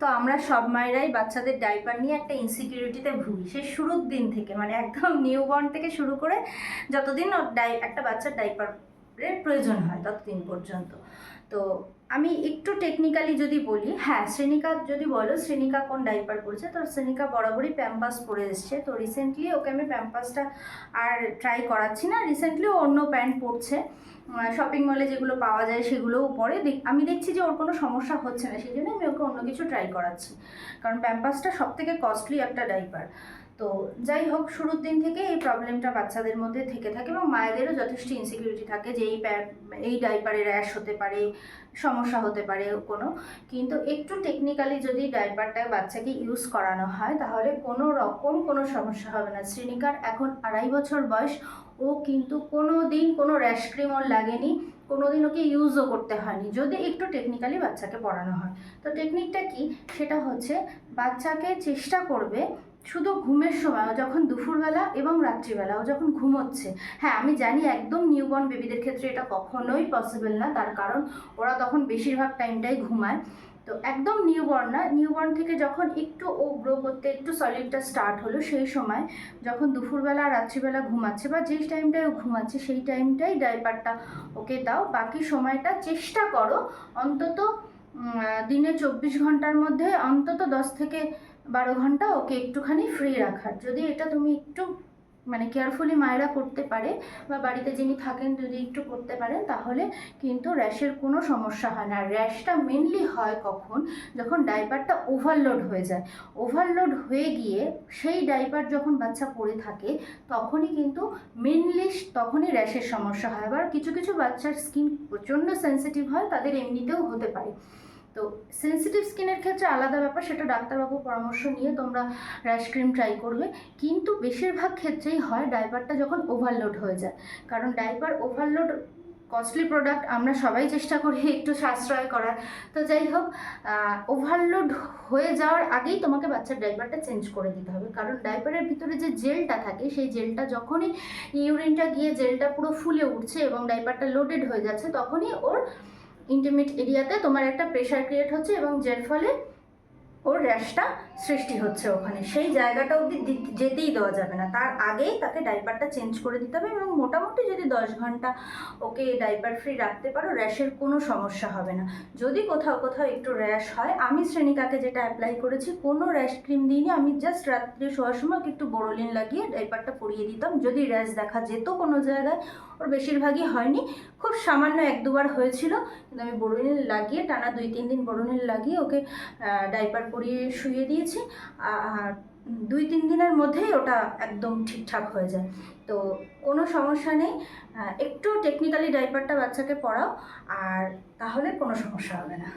তো আমরা সব মায়েরাই বাচ্চাদের ডাইপার নিয়ে একটা ইনসিকিউরিটিতে ভুগি। সে শুরুর দিন থেকে মানে একদম নিউ বর্ন থেকে শুরু করে যতদিন ডাই একটা বাচ্চার ডাইপারের প্রয়োজন হয় ততদিন পর্যন্ত। তো আমি একটু টেকনিক্যালি যদি বলি হ্যাঁ শ্রেণিকা যদি বলো, শ্রেণিকা কোন ডাইপার পড়ছে তো শ্রেণিকা বরাবরই প্যাম্পাস পরে এসছে। তো রিসেন্টলি ওকে আমি প্যাম্পাসটা আর ট্রাই করাচ্ছি না। রিসেন্টলি ও অন্য প্যান্ট পরছে। শপিং মলে যেগুলো পাওয়া যায় সেগুলোও পরে। আমি দেখছি যে ওর কোনো সমস্যা হচ্ছে না। সেই জন্য আমি ওকে অন্য কিছু ট্রাই করাচ্ছি। কারণ প্যাম্পাসটা সব থেকে কস্টলি একটা ডাইপার তো যাই হোক, শুরুর দিন থেকে এই প্রবলেমটা বাচ্চাদের মধ্যে থেকে থাকে এবং মায়েদেরও যথেষ্ট ইনসিকিউরিটি থাকে যে এই এই ডাইপারে র্যাশ হতে পারে, সমস্যা হতে পারে কোনো। কিন্তু একটু টেকনিক্যালি যদি ডাইপারটা বাচ্চাকে ইউজ করানো হয়, তাহলে কোনো রকম কোনো সমস্যা হবে না। শ্রেণিকার এখন আড়াই বছর বয়স, ও কিন্তু কোনো দিন কোনো র্যাশ ক্রিম ওর লাগেনি কোনো দিন ওকে ইউজও করতে হয়নি, যদি একটু টেকনিক্যালি বাচ্চাকে পড়ানো হয়। তো টেকনিকটা কি? সেটা হচ্ছে বাচ্চাকে চেষ্টা করবে শুধু ঘুমের সময় যখন দুপুরবেলা এবং রাত্রিবেলা, ও যখন ঘুমোচ্ছে। হ্যাঁ আমি জানি একদম নিউবর্ন বেবিদের ক্ষেত্রে এটা কখনোই পসিবল না, তার কারণ ওরা তখন বেশিরভাগ টাইমটাই ঘুমায়। তো একদম নিউবর্ন না নিউবর্ন থেকে যখন একটু ও গ্রো করতে, একটু সলিডটা স্টার্ট হলো, সেই সময় যখন দুপুরবেলা, রাত্রিবেলা ঘুমাচ্ছে বা যেই টাইমটায় ও ঘুমাচ্ছে, সেই টাইমটাই ডাইপারটা ওকে দাও। বাকি সময়টা চেষ্টা করো অন্তত দিনে চব্বিশ ঘণ্টার মধ্যে অন্তত দশ থেকে বারো ঘণ্টা ওকে একটুখানি ফ্রি রাখার। যদি এটা তুমি একটু মানে কেয়ারফুলি মায়েরা করতে পারে বা বাড়িতে যিনি থাকেন যদি একটু করতে পারেন তাহলে কিন্তু র্যাশের কোনো সমস্যা হয় না। র্যাশটা মেনলি হয় কখন? যখন ডাইপারটা ওভারলোড হয়ে যায়। ওভারলোড হয়ে গিয়ে সেই ডাইপার যখন বাচ্চা পরে থাকে, তখনই কিন্তু মেনলি তখনই র্যাশের সমস্যা হয়। আবার কিছু কিছু বাচ্চার স্কিন প্রচণ্ড সেনসিটিভ হয়, তাদের এমনিতেও হতে পারে। তো সেন্সিটিভ স্কিনের ক্ষেত্রে আলাদা ব্যাপার, সেটা ডাক্তারবাবুর পরামর্শ নিয়ে তোমরা র্যাশ ক্রিম ট্রাই করবে। কিন্তু বেশিরভাগ ক্ষেত্রেই হয় ডাইপারটা যখন ওভারলোড হয়ে যায়। কারণ ডাইপার ওভারলোড কস্টলি প্রোডাক্ট আমরা সবাই চেষ্টা করি একটু সাশ্রয় করার। তো যাই হোক ওভারলোড হয়ে যাওয়ার আগেই তোমাকে বাচ্চার ডাইপারটা চেঞ্জ করে দিতে হবে। কারণ ডাইপারের ভিতরে যে জেলটা থাকে, সেই জেলটা যখনই ইউরিনটা গিয়ে জেলটা পুরো ফুলে উঠছে এবং ডাইপারটা লোডেড হয়ে যাচ্ছে, তখনই ওর ইন্টিমেট এরিয়াতে তোমার একটা প্রেশার ক্রিয়েট হচ্ছে এবং যার ফলে ওর র্যাশটা সৃষ্টি হচ্ছে ওখানে। সেই জায়গাটা অবধি যেতেই দেওয়া যাবে না। তার আগেই তাকে ডাইপারটা চেঞ্জ করে দিতে হবে এবং মোটামুটি যদি দশ ঘণ্টা ওকে ডাইপার ফ্রি রাখতে পারো র্যাশের কোনো সমস্যা হবে না। যদি কোথাও কোথাও একটু র্যাশ হয়, আমি শ্রেণিকাকে যেটা অ্যাপ্লাই করেছি, কোনো র্যাশ ক্রিম দিইনি। আমি জাস্ট রাত্রে শোয়ার সময় একটু বোরোলিন লাগিয়ে ডাইপারটা পরিয়ে দিতাম। যদি র্যাশ দেখা যেত কোনো জায়গায়, ওর বেশিরভাগই হয়নি। খুব সামান্য এক দুবার হয়েছিল, কিন্তু আমি বোরোলিন লাগিয়ে টানা দুই, তিন দিন বোরোলিন লাগিয়ে ওকে ডাইপার পরিয়ে শুয়ে দিয়েছি আর দুই, তিন দিনের মধ্যেই ওটা একদম ঠিকঠাক হয়ে যায়। তো কোনো সমস্যা নেই একটু টেকনিক্যালি ডাইপারটা বাচ্চাকে পড়াও, আর তাহলে কোনো সমস্যা হবে না।